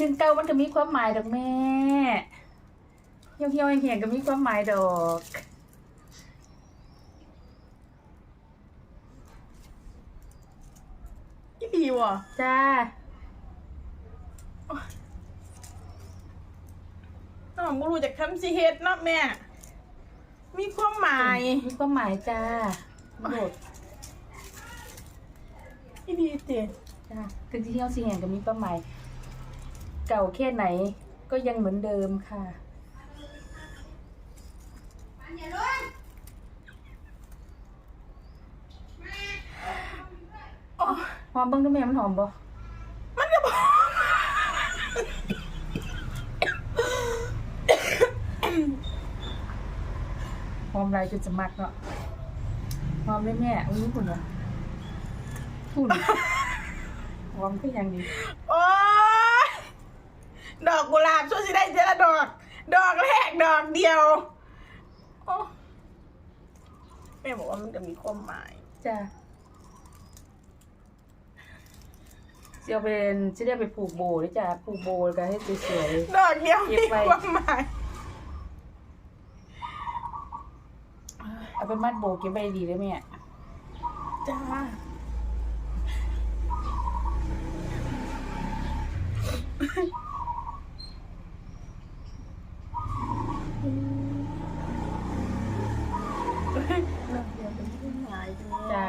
ถึงเก่ามันก็มีความหมายดอกแม่เหี่ยวเหี่ยวๆแห้งๆก็มีความหมายดอกอีดีว่ะจ้าน้องบ่รู้จักคำสิเฮ็ดเนาะแม่ มีความหมาย มีความหมายจ้าโดดอีดีเตะจ้าถึงที่เหี่ยวสิแห้งก็มีความหมาย เก่าแค่ไหนก็ยังเหมือนเดิมค่ะอ๋อหอมเบิ่งดูแม่มันหอมบ่มันก็บอกหอมไรจนจะมักเนาะหอมเลยแม่อุ้ยคุณวะคุณหอมคืออย่างนี้โอ้ย ดอกกุหลาบช่วยสิได้เจละดอก ดอกแรกดอกเดียวอแม่บอกว่ามันจะมีความหมาย จ้ะเสียวเป็นจะได้ไปผูกโบด้วยจ้ะผูกโบกันให้สวยๆดอกเดียวมีความหมายเอาไปมัดโบก็บไว้ดีได้ไหมจ้า Trời